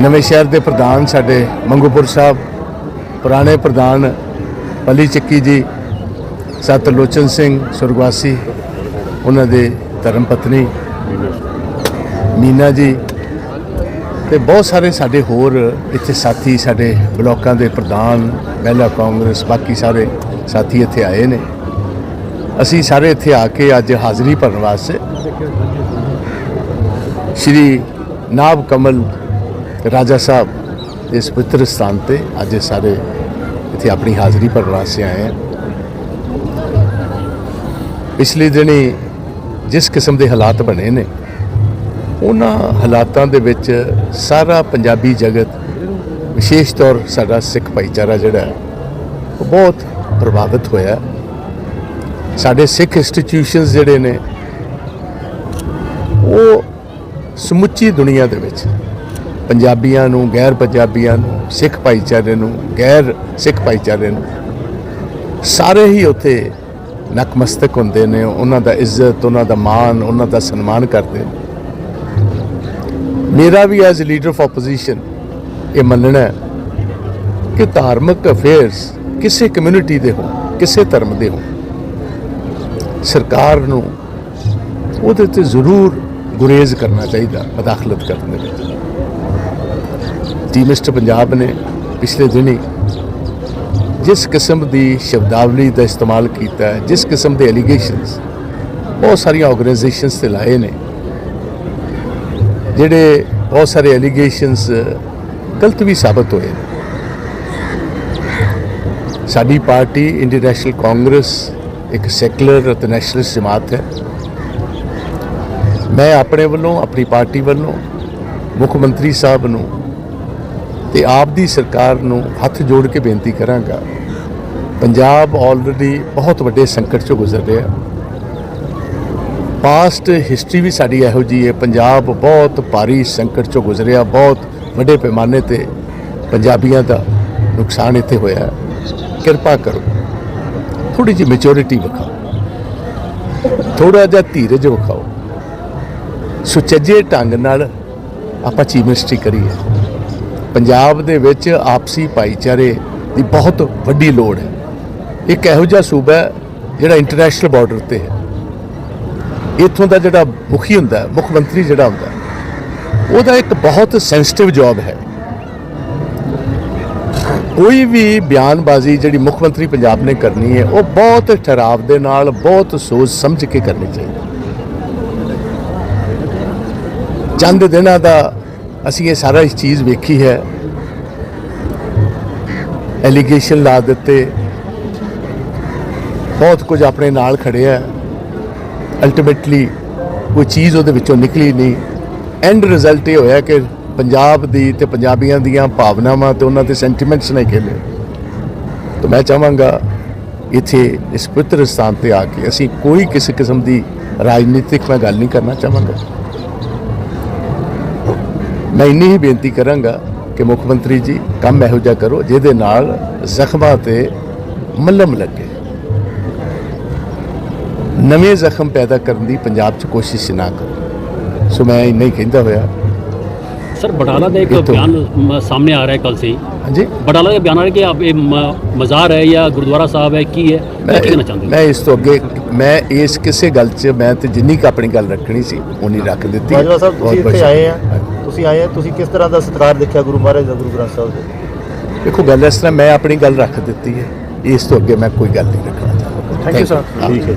ਨਵੇਂ ਸ਼ਹਿਰ ਦੇ ਪ੍ਰਧਾਨ ਸਾਡੇ ਮੰਗੂਪੁਰ ਸਾਹਿਬ, ਪੁਰਾਣੇ ਪ੍ਰਧਾਨ ਪਲੀ ਚੱਕੀ ਜੀ ਸਤਲੋਚਨ ਸਿੰਘ ਸੁਰਗਵਾਸੀ, ਉਹਨਾਂ ਦੇ ਧਰਮ ਪਤਨੀ ਮੀਨਾ ਜੀ ਤੇ ਬਹੁਤ ਸਾਰੇ ਸਾਡੇ ਹੋਰ ਇੱਥੇ ਸਾਥੀ, ਸਾਡੇ ਬਲਾਕਾਂ ਦੇ ਪ੍ਰਧਾਨ, ਮਹਿਲਾ ਕਾਂਗਰਸ, ਬਾਕੀ ਸਾਰੇ ਸਾਥੀ ਇੱਥੇ ਆਏ ਨੇ। ਅਸੀਂ ਸਾਰੇ ਇੱਥੇ ਆ ਕੇ ਅੱਜ ਹਾਜ਼ਰੀ ਭਰਨ ਵਾਸਤੇ ਸ਼੍ਰੀ ਨਾਭ ਕਮਲ ਰਾਜਾ ਸਾਹਿਬ ਇਸ ਪਵਿੱਤਰ ਸਥਾਨ ਤੇ ਅੱਜ ਇਹ ਸਾਰੇ ਇੱਥੇ ਆਪਣੀ ਹਾਜ਼ਰੀ ਭਰਨ ਵਾਸਤੇ ਆਏ ਹਨ ਪਿਛਲੇ ਦਿਨੀ ਜਿਸ ਕਿਸਮ ਦੇ ਹਾਲਾਤ ਬਣੇ ਨੇ ਉਹਨਾਂ ਹਾਲਾਤਾਂ ਦੇ ਵਿੱਚ ਸਾਰਾ ਪੰਜਾਬੀ ਜਗਤ ਵਿਸ਼ੇਸ਼ ਤੌਰ ਸਾਡਾ ਸਿੱਖ ਭਾਈਚਾਰਾ ਜਿਹੜਾ ਉਹ ਬਹੁਤ ਪ੍ਰਭਾਵਿਤ ਹੋਇਆ ਸਾਡੇ ਸਿੱਖ ਇੰਸਟੀਟਿਊਸ਼ਨਸ ਜਿਹੜੇ ਨੇ ਉਹ ਸਮੁੱਚੀ ਦੁਨੀਆ ਦੇ ਵਿੱਚ ਪੰਜਾਬੀਆਂ ਨੂੰ, ਗੈਰ ਪੰਜਾਬੀਆਂ ਨੂੰ, ਸਿੱਖ ਭਾਈਚਾਰੇ ਨੂੰ, ਗੈਰ ਸਿੱਖ ਭਾਈਚਾਰੇ ਨੂੰ ਸਾਰੇ ਹੀ ਉੱਥੇ ਨਕਮਸਤਕ ਹੁੰਦੇ ਨੇ। ਉਹਨਾਂ ਦਾ ਇੱਜ਼ਤ, ਉਹਨਾਂ ਦਾ ਮਾਣ, ਉਹਨਾਂ ਦਾ ਸਨਮਾਨ ਕਰਦੇ ਨੇ। ਮੇਰਾ ਵੀ ਐਜ਼ ਲੀਡਰ ਆਫ ਆਪੋਜੀਸ਼ਨ ਇਹ ਮੰਨਣਾ ਹੈ ਕਿ ਧਾਰਮਿਕ ਅਫੇਅਰਸ ਕਿਸੇ ਕਮਿਊਨਿਟੀ ਦੇ ਹੋ ਕਿਸੇ ਧਰਮ ਦੇ ਹੋ ਸਰਕਾਰ ਨੂੰ ਉਹਦੇ ਤੇ ਜ਼ਰੂਰ ਗੁਰੇਜ਼ ਕਰਨਾ ਚਾਹੀਦਾ ਮਦਾਖਲਤ ਕਰਨ ਦੇ ਵਿੱਚ। ਟੀ ਮਿਸਟਰ ਪੰਜਾਬ ਨੇ ਪਿਛਲੇ ਦਿਨੀ ਜਿਸ ਕਿਸਮ ਦੀ ਸ਼ਬਦਾਵਲੀ ਦਾ ਇਸਤੇਮਾਲ ਕੀਤਾ ਹੈ ਜਿਸ ਕਿਸਮ ਦੇ ਐਲੀਗੇਸ਼ਨਸ ਬਹੁਤ ਸਾਰੀਆਂ ਆਰਗੇਨਾਈਜੇਸ਼ਨਸ ਤੇ ਲਾਏ ਨੇ। ਜਿਹੜੇ ਬਹੁਤ ਸਾਰੇ ਐਲੀਗੇਸ਼ਨਸ ਗਲਤ ਵੀ ਸਾਬਤ ਹੋਏ ਨੇ। ਸਾਡੀ ਪਾਰਟੀ ਇੰਡੀਅਨ ਨੈਸ਼ਨਲ ਕਾਂਗਰਸ ਇੱਕ ਸੈਕੂਲਰ ਅਤੇ ਨੈਸ਼ਨਲਿਸਟ ਜਮਾਤ ਹੈ। ਮੈਂ ਆਪਣੇ ਵੱਲੋਂ, ਆਪਣੀ ਪਾਰਟੀ ਵੱਲੋਂ ਮੁੱਖ ਮੰਤਰੀ ਸਾਹਿਬ ਨੂੰ ਤੇ ਆਪ ਦੀ ਸਰਕਾਰ ਨੂੰ ਹੱਥ ਜੋੜ ਕੇ ਬੇਨਤੀ ਕਰਾਂਗਾ। ਪੰਜਾਬ ਆਲਰੇਡੀ ਬਹੁਤ ਵੱਡੇ ਸੰਕਟ ਚੋਂ ਗੁਜ਼ਰ ਰਿਹਾ। ਪਾਸਟ ਹਿਸਟਰੀ ਵੀ ਸਾਡੀ ਇਹੋ ਜੀ ਹੈ। ਪੰਜਾਬ ਬਹੁਤ ਭਾਰੀ ਸੰਕਟ ਚੋਂ ਗੁਜ਼ਰਿਆ ਬਹੁਤ ਵੱਡੇ ਪੈਮਾਨੇ ਤੇ ਪੰਜਾਬੀਆਂ ਦਾ ਨੁਕਸਾਨ ਇੱਥੇ ਹੋਇਆ ਕਿਰਪਾ ਕਰੋ ਥੋੜੀ ਜਿਹੀ ਮੈਚੁਰਿਟੀ ਵਿਖਾਓ। ਥੋੜਾ ਜਿਹਾ ਧੀਰਜ ਵਿਖਾਓ। ਸੁਚੱਜੇ ਢੰਗ ਨਾਲ ਆਪਾਂ ਚੀਫ ਮਿਨਿਸਟਰੀ ਕਰੀਏ। ਪੰਜਾਬ ਦੇ ਵਿੱਚ ਆਪਸੀ ਭਾਈਚਾਰੇ ਦੀ ਬਹੁਤ ਵੱਡੀ ਲੋੜ ਹੈ। ਇੱਕ ਇਹੋ ਜਿਹਾ ਸੂਬਾ ਹੈ ਜਿਹੜਾ ਇੰਟਰਨੈਸ਼ਨਲ ਬਾਰਡਰ ਤੇ ਹੈ? ਇੱਥੋਂ ਦਾ ਜਿਹੜਾ ਮੁਖੀ ਹੁੰਦਾ ਮੁੱਖ ਮੰਤਰੀ ਜਿਹੜਾ ਹੁੰਦਾ ਉਹਦਾ ਇੱਕ ਬਹੁਤ ਸੈਂਸਿਟਿਵ ਜੌਬ ਹੈ। ਕੋਈ ਵੀ ਬਿਆਨਬਾਜ਼ੀ ਜਿਹੜੀ ਮੁੱਖ ਮੰਤਰੀ ਪੰਜਾਬ ਨੇ ਕਰਨੀ ਹੈ, ਉਹ ਬਹੁਤ ਠਰਾਵ ਦੇ ਨਾਲ, ਬਹੁਤ ਸੋਚ ਸਮਝ ਕੇ ਕਰਨੀ ਚਾਹੀਦੀ ਚੰਦ ਦਿਨਾਂ ਦਾ ਅਸੀਂ ਇਹ ਸਾਰਾ ਇਸ ਚੀਜ਼ ਵੇਖੀ ਹੈ। ਐਲੀਗੇਸ਼ਨ ਲਾ ਦਿੱਤੇ। ਬਹੁਤ ਕੁਝ ਆਪਣੇ ਨਾਲ ਖੜਿਆ ਅਲਟੀਮੇਟਲੀ ਕੋਈ ਚੀਜ਼ ਉਹਦੇ ਵਿੱਚੋਂ ਨਿਕਲੀ ਨਹੀਂ। ਐਂਡ ਰਿਜ਼ਲਟ ਇਹ ਹੋਇਆ ਕਿ ਪੰਜਾਬ ਦੀ ਤੇ ਪੰਜਾਬੀਆਂ ਦੀਆਂ ਭਾਵਨਾਵਾਂ ਤੇ ਉਹਨਾਂ ਦੇ ਸੈਂਟੀਮੈਂਟਸ ਨੇ ਖੇਲੇ। ਤਾਂ ਮੈਂ ਚਾਹਾਂਗਾ ਇੱਥੇ ਇਸ ਪਵਿੱਤਰ ਸਥਾਨ ਤੇ ਆ ਕੇ ਅਸੀਂ ਕੋਈ ਕਿਸੇ ਕਿਸਮ ਦੀ ਰਾਜਨੀਤਿਕ ਮੈਂ ਗੱਲ ਨਹੀਂ ਕਰਨਾ ਚਾਹਾਂਗਾ। ਮੈਂ ਇੰਨੀ ਹੀ ਬੇਨਤੀ ਕਰਾਂਗਾ ਕਿ ਮੁੱਖ ਮੰਤਰੀ ਜੀ ਕੰਮ ਇਹੋ ਜਿਹਾ ਕਰੋ ਜਿਹਦੇ ਨਾਲ ਜ਼ਖਮਾਂ ਤੇ ਮਲਮ ਲੱਗੇ। ਨਵੇਂ ਜ਼ਖਮ ਪੈਦਾ ਕਰਨ ਦੀ ਪੰਜਾਬ 'ਚ ਕੋਸ਼ਿਸ਼ ਨਾ ਕਰੋ। ਸੋ ਮੈਂ ਇੰਨਾ ਹੀ ਕਹਿੰਦਾ ਹੋਇਆ। ਸਰ ਬਟਾਲਾ ਦਾ ਇੱਕ ਬਿਆਨ ਸਾਹਮਣੇ ਆ ਰਿਹਾ ਕੱਲ ਸੀ। ਹਾਂਜੀ? ਬਟਾਲਾ ਦਾ ਬਿਆਨ ਆ ਰਿਹਾ ਕਿ ਇਹ ਮਜ਼ਾਰ ਹੈ ਜਾਂ ਗੁਰਦੁਆਰਾ ਸਾਹਿਬ ਹੈ ਕੀ ਹੈ? ਮੈਂ ਕਹਿਣਾ ਚਾਹੁੰਦਾ? ਮੈਂ ਇਸ ਤੋਂ ਅੱਗੇ ਮੈਂ ਇਸ ਕਿਸੇ ਗੱਲ 'ਚ ਮੈਂ ਤੇ ਜਿੰਨੀ ਕ ਆਪਣੀ ਗੱਲ ਰੱਖਣੀ ਸੀ ਉਨੀ ਰੱਖ ਦਿੱਤੀ। ਬਾਜਵਾ ਸਾਹਿਬ ਤੁਸੀਂ ਇੱਥੇ ਆਏ ਆ। ਤੁਸੀਂ ਆਏ ਤੁਸੀਂ ਕਿਸ ਤਰ੍ਹਾਂ ਦਾ ਸਤਿਕਾਰ ਦੇਖਿਆ ਗੁਰੂ ਮਹਾਰਾਜ ਦਾ ਗੁਰੂ ਗ੍ਰੰਥ ਸਾਹਿਬ ਦੇ? ਦੇਖੋ ਗੱਲ ਇਸ ਤਰ੍ਹਾਂ ਮੈਂ ਆਪਣੀ ਗੱਲ ਰੱਖ ਦਿੱਤੀ ਹੈ ਇਸ ਤੋਂ ਅੱਗੇ ਮੈਂ ਕੋਈ ਗੱਲ ਨਹੀਂ ਰੱਖਣਾ ਚਾਹੁੰਦਾ। Thank you sir. ਠੀਕ ਹੈ।